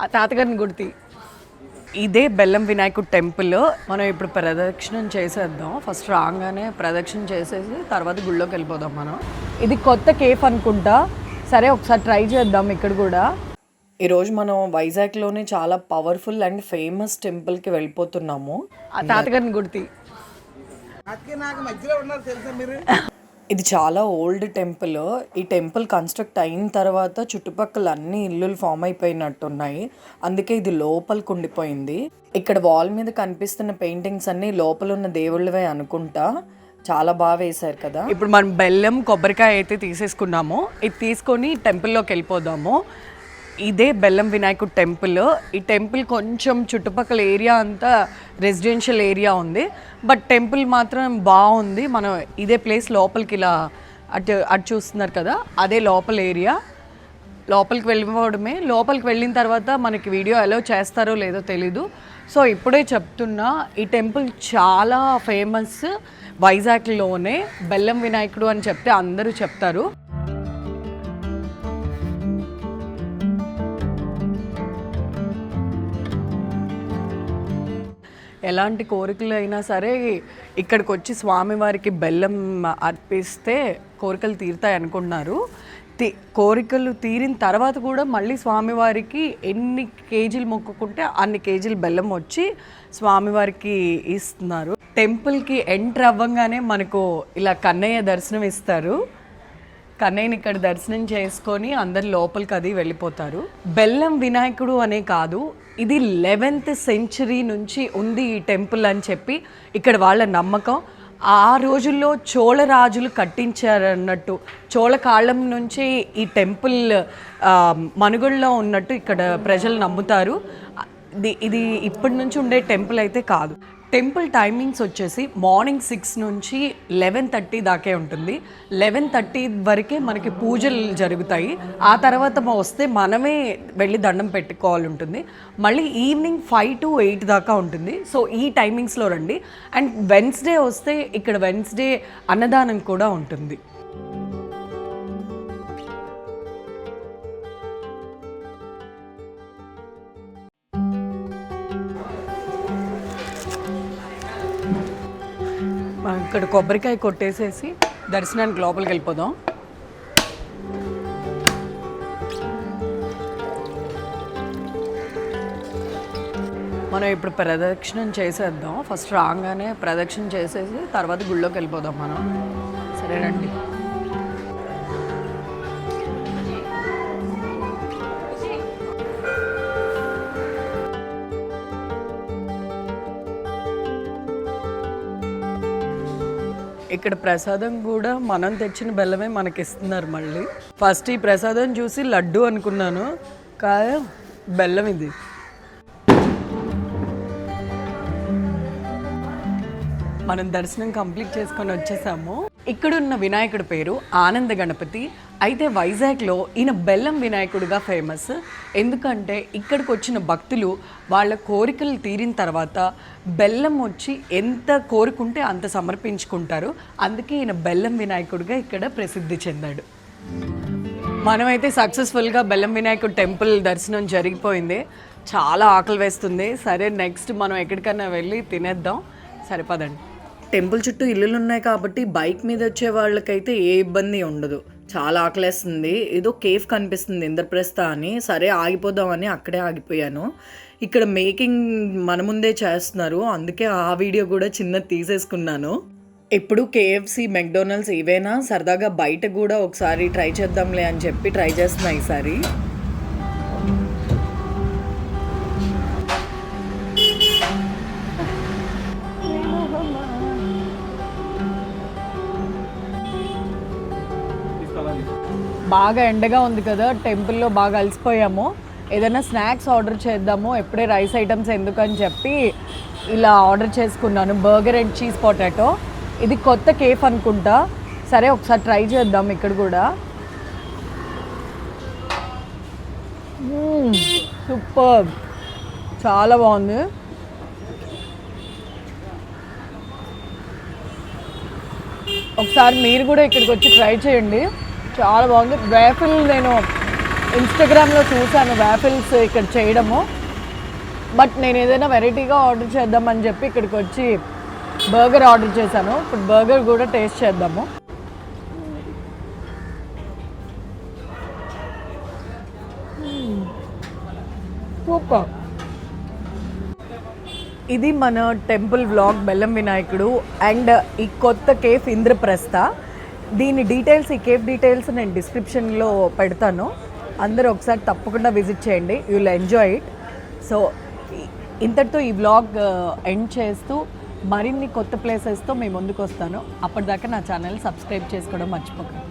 ఆ తాతగారిని గుర్తి. ఇదే బెల్లం వినాయకుడు టెంపుల్. మనం ఇప్పుడు ప్రదక్షిణం చేసేద్దాం. ఫస్ట్ రాగానే ప్రదక్షిణ చేసేసి తర్వాత గుళ్ళోకి వెళ్ళిపోదాం మనం. ఇది కొత్త కేఫ్ అనుకుంటా. సరే ఒకసారి ట్రై చేద్దాం ఇక్కడ కూడా. ఈరోజు మనం వైజాగ్లోనే చాలా పవర్ఫుల్ అండ్ ఫేమస్ టెంపుల్కి వెళ్ళిపోతున్నాము. ఆ తాతగారిని గుర్తి. నాకు మధ్యలో ఉన్నారు తెలుసా మీరు? ఇది చాలా ఓల్డ్ టెంపుల్. ఈ టెంపుల్ కన్స్ట్రక్ట్ అయిన తర్వాత చుట్టుపక్కల అన్ని ఇల్లులు ఫామ్ అయిపోయినట్టున్నాయి. అందుకే ఇది లోపలికి ఉండిపోయింది. ఇక్కడ వాల్ మీద కనిపిస్తున్న పెయింటింగ్స్ అన్ని లోపల ఉన్న దేవుళ్ళవే అనుకుంటా. చాలా బాగా వేశారు కదా. ఇప్పుడు మనం బెల్లం కొబ్బరికాయ అయితే తీసేసుకున్నాము. ఇది తీసుకొని టెంపుల్లోకి వెళ్ళిపోదాము. ఇదే బెల్లం వినాయకుడు టెంపుల్. ఈ టెంపుల్ కొంచెం చుట్టుపక్కల ఏరియా అంతా రెసిడెన్షియల్ ఏరియా ఉంది. బట్ టెంపుల్ మాత్రం బాగుంది. మనం ఇదే ప్లేస్ లోపలికి ఇలా అటు అటు చూస్తున్నారు కదా అదే లోపల ఏరియా. లోపలికి వెళ్ళిపోవడమే. లోపలికి వెళ్ళిన తర్వాత మనకి వీడియో అలౌ చేస్తారో లేదో తెలీదు. సో ఇప్పుడే చెప్తున్నా ఈ టెంపుల్ చాలా ఫేమస్ వైజాగ్లోనే. బెల్లం వినాయకుడు అని చెప్తే అందరూ చెప్తారు. ఎలాంటి కోరికలు అయినా సరే ఇక్కడికి వచ్చి స్వామివారికి బెల్లం అర్పిస్తే కోరికలు తీరుతాయి అనుకుంటున్నారు. తీ కోరికలు తీరిన తర్వాత కూడా మళ్ళీ స్వామివారికి ఎన్ని కేజీలు మొక్కుకుంటే అన్ని కేజీలు బెల్లం వచ్చి స్వామివారికి ఇస్తున్నారు. టెంపుల్కి ఎంటర్ అవ్వగానే మనకు ఇలా కన్నయ్య దర్శనం ఇస్తారు. కన్నయ్యని ఇక్కడ దర్శనం చేసుకొని అందరు లోపలికి అది వెళ్ళిపోతారు. బెల్లం వినాయకుడు అనే కాదు ఇది లెవెన్త్ సెంచరీ నుంచి ఉంది ఈ టెంపుల్ అని చెప్పి ఇక్కడ వాళ్ళ నమ్మకం. ఆ రోజుల్లో చోళ రాజులు కట్టించారన్నట్టు చోళ కాలం నుంచి ఈ టెంపుల్ మనుగడలో ఉన్నట్టు ఇక్కడ ప్రజలు నమ్ముతారు. ఇది ఇది ఇప్పటి నుంచి ఉండే టెంపుల్ అయితే కాదు. టెంపుల్ టైమింగ్స్ వచ్చేసి మార్నింగ్ సిక్స్ నుంచి లెవెన్ థర్టీ దాకే ఉంటుంది. లెవెన్ థర్టీ వరకే మనకి పూజలు జరుగుతాయి. ఆ తర్వాత వస్తే మనమే వెళ్ళి దండం పెట్టుకోవాలి ఉంటుంది. మళ్ళీ ఈవినింగ్ ఫైవ్ టు ఎయిట్ దాకా ఉంటుంది. సో ఈ టైమింగ్స్లో రండి. అండ్ వెన్స్డే వస్తే ఇక్కడ వెన్స్డే అన్నదానం కూడా ఉంటుంది. మనం ఇక్కడ కొబ్బరికాయ కొట్టేసేసి దర్శనానికి లోపలికి వెళ్ళిపోదాం. మనం ఇప్పుడు ప్రదక్షిణం చేసేద్దాం. ఫస్ట్ రాగానే ప్రదక్షిణ చేసేసి తర్వాత గుళ్ళోకి వెళ్ళిపోదాం మనం. సరేనండి. ఇక్కడ ప్రసాదం కూడా మనం తెచ్చిన బెల్లమే మనకి ఇస్తున్నారు మళ్ళీ. ఫస్ట్ ఈ ప్రసాదం చూసి లడ్డు అనుకున్నాను. కాయ బెల్లం ఇది. మనం దర్శనం కంప్లీట్ చేసుకొని వచ్చేసాము. ఇక్కడున్న వినాయకుడి పేరు ఆనంద గణపతి. అయితే వైజాగ్లో ఈయన బెల్లం వినాయకుడిగా ఫేమస్. ఎందుకంటే ఇక్కడికి వచ్చిన భక్తులు వాళ్ళ కోరికలు తీరిన తర్వాత బెల్లం వచ్చి ఎంత కోరుకుంటే అంత సమర్పించుకుంటారు. అందుకే ఈయన బెల్లం వినాయకుడిగా ఇక్కడ ప్రసిద్ధి చెందాడు. మనమైతే సక్సెస్ఫుల్గా బెల్లం వినాయకుడు టెంపుల్ దర్శనం జరిగిపోయింది. చాలా ఆకలి వేస్తుంది. సరే నెక్స్ట్ మనం ఎక్కడికైనా వెళ్ళి తినేద్దాం. సరిపదండి. టెంపుల్ చుట్టూ ఇల్లులు ఉన్నాయి కాబట్టి బైక్ మీద వచ్చే వాళ్ళకైతే ఏ ఇబ్బంది ఉండదు. చాలా ఆకలేస్తుంది. ఏదో కేఫ్ కనిపిస్తుంది ఇంద్రప్రస్థ అని. సరే ఆగిపోదామని అక్కడే ఆగిపోయాను. ఇక్కడ మేకింగ్ మన ముందే చేస్తున్నారు. అందుకే ఆ వీడియో కూడా చిన్నది తీసేసుకున్నాను. ఎప్పుడు కేఎఫ్సి మెక్డొనాల్డ్స్ ఇవేనా? సరదాగా బయట కూడా ఒకసారి ట్రై చేద్దాంలే అని చెప్పి ట్రై చేస్తున్నా ఈసారి. బాగా ఎండగా ఉంది కదా టెంపుల్లో బాగా అలసిపోయాము. ఏదైనా స్నాక్స్ ఆర్డర్ చేద్దాము ఎప్పుడే రైస్ ఐటమ్స్ ఎందుకని చెప్పి ఇలా ఆర్డర్ చేసుకున్నాను. Burger and cheese potato. ఇది కొత్త కేఫ్ అనుకుంటా. సరే ఒకసారి ట్రై చేద్దాం ఇక్కడ కూడా. సూపర్. చాలా బాగుంది. ఒకసారి మీరు కూడా ఇక్కడికి వచ్చి ట్రై చేయండి. చాలా బాగుంది. వేఫిల్ నేను ఇన్స్టాగ్రామ్లో చూసాను వేఫిల్స్ ఇక్కడ చేయడము. బట్ నేను ఏదైనా వెరైటీగా ఆర్డర్ చేద్దామని చెప్పి ఇక్కడికి వచ్చి బర్గర్ ఆర్డర్ చేశాను. ఇప్పుడు బర్గర్ కూడా టేస్ట్ చేద్దాము. Hmm. సూపర్ ఇది మన టెంపుల్ వ్లాగ్ బెల్లం వినాయకుడు అండ్ ఈ కొత్త కేఫ్ ఇంద్రప్రస్థ. దీని డీటెయిల్స్ ఈ కేఫ్ డీటెయిల్స్ నేను డిస్క్రిప్షన్లో పెడతాను. అందరూ ఒకసారి తప్పకుండా విజిట్ చేయండి. You will enjoy it so ఇంతటితో ఈ వ్లాగ్ ఎండ్ uh, చేస్తూ మరిన్ని కొత్త ప్లేసెస్తో మేము ముందుకు వస్తాను. అప్పటిదాకా నా ఛానల్ సబ్స్క్రైబ్ చేసుకోవడం మర్చిపోకండి.